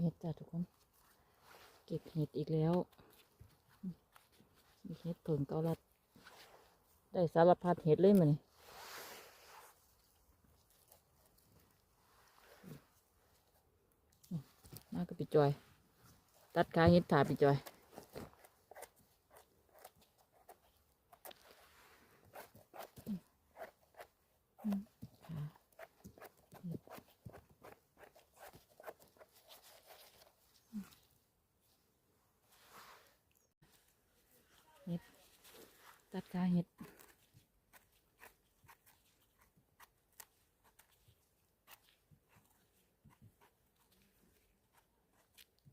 เห็ดจ้ะทุกคน เก็บเห็ดอีกแล้ว มีเห็ดเผิงเกาลัด ได้สารพัดเห็ดเลยมันมากับปีจอย ตัดขาเห็ดถาปีจอย ตัดขาเห็ด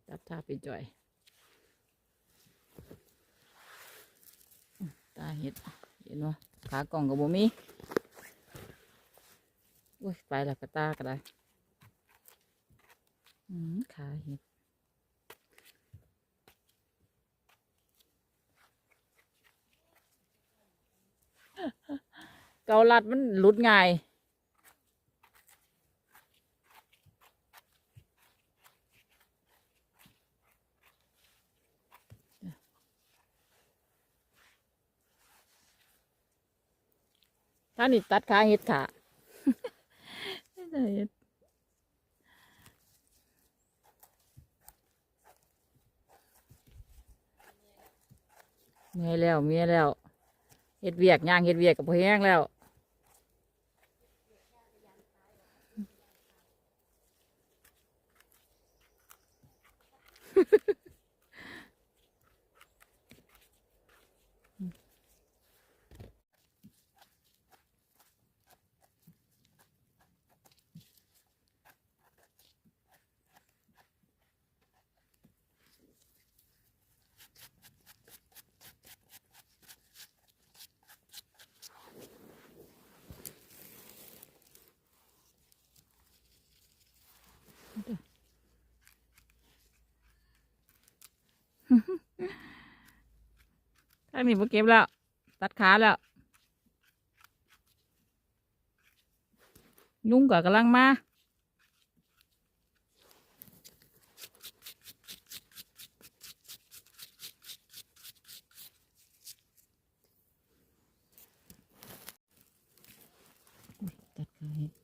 ตัดท่าไปจ่อย ตาเห็ด เห็นว่าขากล่องกับบ่มีอุ้ย ไปแล้วกระตาก็ได้ขาเห็ดาลัดมันหลุดง่ายถ้านี่ตัดขาเห็ดขาเมียแล้วเมียแล้วเห็ดเวียกย่างเห็ดเวียกกับพอแห้งแล้ว 对。 ทางนี้บ่เก็บแล้ว ตัดขาแล้วยุ่งก็กำลังมาตัดขา